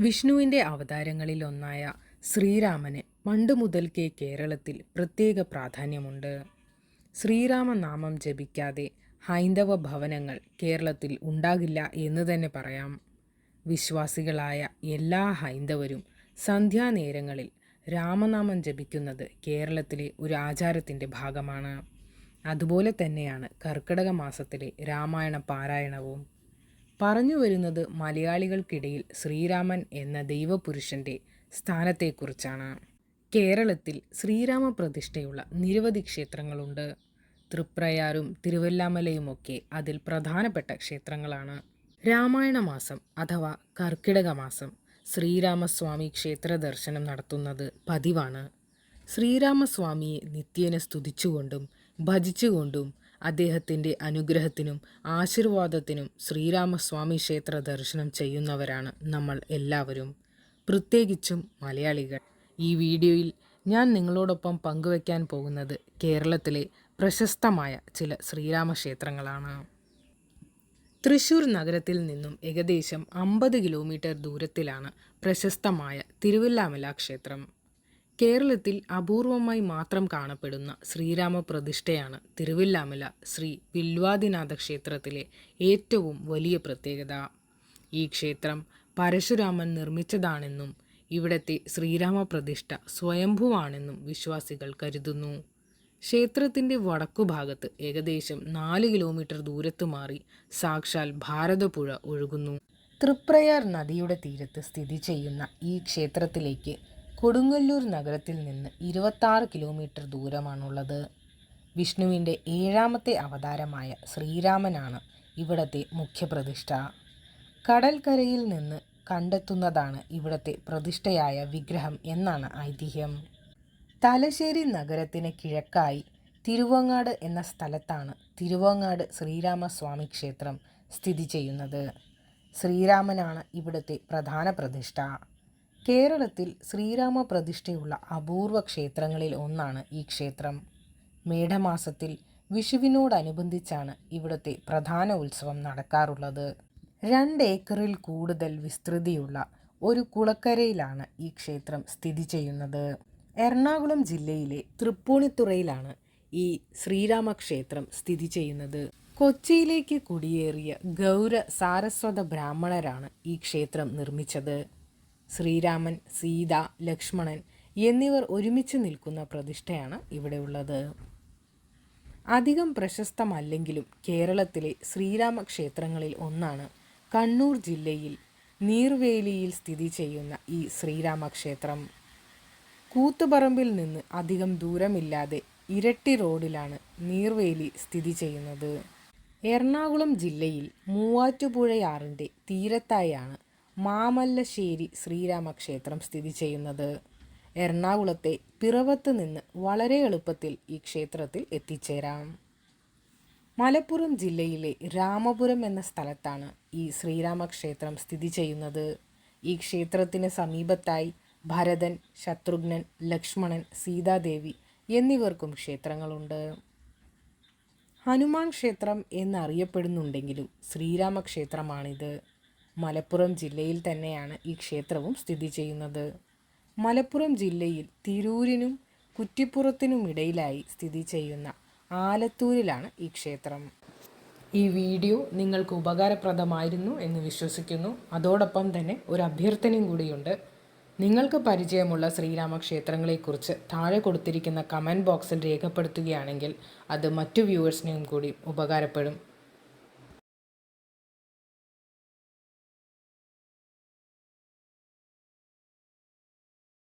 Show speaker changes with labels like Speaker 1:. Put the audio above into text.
Speaker 1: വിഷ്ണുവിന്റെ അവതാരങ്ങളിൽ ഒന്നായ ശ്രീരാമന് പണ്ട് മുതൽക്കേ കേരളത്തിൽ പ്രത്യേക പ്രാധാന്യമുണ്ട്. ശ്രീരാമനാമം ജപിക്കാതെ ഹൈന്ദവ ഭവനങ്ങൾ കേരളത്തിൽ ഉണ്ടാകില്ല എന്ന് തന്നെ പറയാം. വിശ്വാസികളായ എല്ലാ ഹൈന്ദവരും സന്ധ്യാനേരങ്ങളിൽ രാമനാമം ജപിക്കുന്നത് കേരളത്തിലെ ഒരു ആചാരത്തിന്റെ ഭാഗമാണ്. അതുപോലെ തന്നെയാണ് കർക്കിടക മാസത്തിലെ രാമായണ പാരായണവും. പറഞ്ഞു വരുന്നത് മലയാളികൾക്കിടയിൽ ശ്രീരാമൻ എന്ന ദൈവപുരുഷന്റെ സ്ഥാനത്തെക്കുറിച്ചാണ്. കേരളത്തിൽ ശ്രീരാമ പ്രതിഷ്ഠയുള്ള നിരവധി ക്ഷേത്രങ്ങളുണ്ട്. തൃപ്രയാറും തിരുവല്ലാമലയുമൊക്കെ അതിൽ പ്രധാനപ്പെട്ട ക്ഷേത്രങ്ങളാണ്. രാമായണ മാസം അഥവാ കർക്കിടക മാസം ശ്രീരാമസ്വാമി ക്ഷേത്ര ദർശനം നടത്തുന്നത് പതിവാണ്. ശ്രീരാമസ്വാമിയെ നിത്യേന സ്തുതിച്ചുകൊണ്ടും ഭജിച്ചുകൊണ്ടും അദ്ദേഹത്തിന്റെ അനുഗ്രഹത്തിനും ആശീർവാദത്തിനും ശ്രീരാമസ്വാമി ക്ഷേത്ര ദർശനം ചെയ്യുന്നവരാണ് നമ്മൾ എല്ലാവരും. പ്രത്യേകിച്ചും മലയാളികൾ. ഈ വീഡിയോയിൽ ഞാൻ നിങ്ങളോടൊപ്പം പങ്കുവയ്ക്കാൻ പോകുന്നത് കേരളത്തിലെ പ്രശസ്തമായ ചില ശ്രീരാമക്ഷേത്രങ്ങളാണ്. തൃശൂർ നഗരത്തിൽ നിന്നും ഏകദേശം അമ്പത് കിലോമീറ്റർ ദൂരത്തിലാണ് പ്രശസ്തമായ തിരുവല്ലാമല ക്ഷേത്രം. കേരളത്തിൽ അപൂർവമായി മാത്രം കാണപ്പെടുന്ന ശ്രീരാമ പ്രതിഷ്ഠയാണ് തിരുവില്ലാമല ശ്രീ വില്വാദിനാഥ ക്ഷേത്രത്തിലെ ഏറ്റവും വലിയ പ്രത്യേകത. ഈ ക്ഷേത്രം പരശുരാമൻ നിർമ്മിച്ചതാണെന്നും ഇവിടത്തെ ശ്രീരാമ പ്രതിഷ്ഠ സ്വയംഭുവാണെന്നും വിശ്വാസികൾ കരുതുന്നു. ക്ഷേത്രത്തിന്റെ വടക്കുഭാഗത്ത് ഏകദേശം നാല് കിലോമീറ്റർ ദൂരത്ത് മാറി സാക്ഷാൽ ഭാരതപ്പുഴ ഒഴുകുന്നു. തൃപ്രയാർ നദിയുടെ തീരത്ത് സ്ഥിതി ചെയ്യുന്ന ഈ ക്ഷേത്രത്തിലേക്ക് കൊടുങ്ങല്ലൂർ നഗരത്തിൽ നിന്ന് ഇരുപത്താറ് കിലോമീറ്റർ ദൂരമാണുള്ളത്. വിഷ്ണുവിന്റെ ഏഴാമത്തെ അവതാരമായ ശ്രീരാമനാണ് ഇവിടത്തെ മുഖ്യപ്രതിഷ്ഠ. കടൽക്കരയിൽ നിന്ന് കണ്ടെത്തുന്നതാണ് ഇവിടത്തെ പ്രതിഷ്ഠയായ വിഗ്രഹം എന്നാണ് ഐതിഹ്യം. തലശ്ശേരി നഗരത്തിന് കിഴക്കായി തിരുവങ്ങാട് എന്ന സ്ഥലത്താണ് തിരുവങ്ങാട് ശ്രീരാമസ്വാമി ക്ഷേത്രം സ്ഥിതി ചെയ്യുന്നത്. ശ്രീരാമനാണ് ഇവിടുത്തെ പ്രധാന പ്രതിഷ്ഠ. കേരളത്തിൽ ശ്രീരാമ പ്രതിഷ്ഠയുള്ള അപൂർവ ക്ഷേത്രങ്ങളിൽ ഒന്നാണ് ഈ ക്ഷേത്രം. മേടമാസത്തിൽ വിഷുവിനോടനുബന്ധിച്ചാണ് ഇവിടുത്തെ പ്രധാന ഉത്സവം നടക്കാറുള്ളത്. രണ്ട് ഏക്കറിൽ കൂടുതൽ വിസ്തൃതിയുള്ള ഒരു കുളക്കരയിലാണ് ഈ ക്ഷേത്രം സ്ഥിതി ചെയ്യുന്നത്. എറണാകുളം ജില്ലയിലെ തൃപ്പൂണിത്തുറയിലാണ് ഈ ശ്രീരാമക്ഷേത്രം സ്ഥിതി ചെയ്യുന്നത്. കൊച്ചിയിലേക്ക് കുടിയേറിയ ഗൗര സാരസ്വത ബ്രാഹ്മണരാണ് ഈ ക്ഷേത്രം നിർമ്മിച്ചത്. ശ്രീരാമൻ സീത ലക്ഷ്മണൻ എന്നിവർ ഒരുമിച്ച് നിൽക്കുന്ന പ്രതിഷ്ഠയാണ് ഇവിടെയുള്ളത്. അധികം പ്രശസ്തമല്ലെങ്കിലും കേരളത്തിലെ ശ്രീരാമ ക്ഷേത്രങ്ങളിൽ ഒന്നാണ് കണ്ണൂർ ജില്ലയിൽ നീർവേലിയിൽ സ്ഥിതി ചെയ്യുന്ന ഈ ശ്രീരാമക്ഷേത്രം. കൂത്തുപറമ്പിൽ നിന്ന് അധികം ദൂരമില്ലാതെ ഇരട്ടി റോഡിലാണ് നീർവേലി സ്ഥിതി ചെയ്യുന്നത്. എറണാകുളം ജില്ലയിൽ മൂവാറ്റുപുഴയാറിന്റെ തീരത്തായാണ് മാമല്ലശ്ശേരി ശ്രീരാമക്ഷേത്രം സ്ഥിതി ചെയ്യുന്നത്. എറണാകുളത്തെ പിറവത്ത് നിന്ന് വളരെ എളുപ്പത്തിൽ ഈ ക്ഷേത്രത്തിൽ എത്തിച്ചേരാം. മലപ്പുറം ജില്ലയിലെ രാമപുരം എന്ന സ്ഥലത്താണ് ഈ ശ്രീരാമക്ഷേത്രം സ്ഥിതി ചെയ്യുന്നത്. ഈ ക്ഷേത്രത്തിന് സമീപത്തായി ഭരതൻ ശത്രുഘ്നൻ ലക്ഷ്മണൻ സീതാദേവി എന്നിവർക്കും ക്ഷേത്രങ്ങളുണ്ട്. ഹനുമാൻ ക്ഷേത്രം എന്നറിയപ്പെടുന്നുണ്ടെങ്കിലും ശ്രീരാമക്ഷേത്രമാണിത്. മലപ്പുറം ജില്ലയിൽ തന്നെയാണ് ഈ ക്ഷേത്രവും സ്ഥിതി ചെയ്യുന്നത്. മലപ്പുറം ജില്ലയിൽ തിരൂരിനും കുറ്റിപ്പുറത്തിനും ഇടയിലായി സ്ഥിതി ചെയ്യുന്ന ആലത്തൂരിലാണ് ഈ ക്ഷേത്രം. ഈ വീഡിയോ നിങ്ങൾക്ക് ഉപകാരപ്രദമായിരുന്നു എന്ന് വിശ്വസിക്കുന്നു. അതോടൊപ്പം തന്നെ ഒരു അഭ്യർത്ഥനയും കൂടിയുണ്ട്. നിങ്ങൾക്ക് പരിചയമുള്ള ശ്രീരാമക്ഷേത്രങ്ങളെക്കുറിച്ച് താഴെ കൊടുത്തിരിക്കുന്ന കമന്റ് ബോക്സിൽ രേഖപ്പെടുത്തുകയാണെങ്കിൽ അത് മറ്റു വ്യൂവേഴ്സിനെയും കൂടി ഉപകാരപ്പെടും.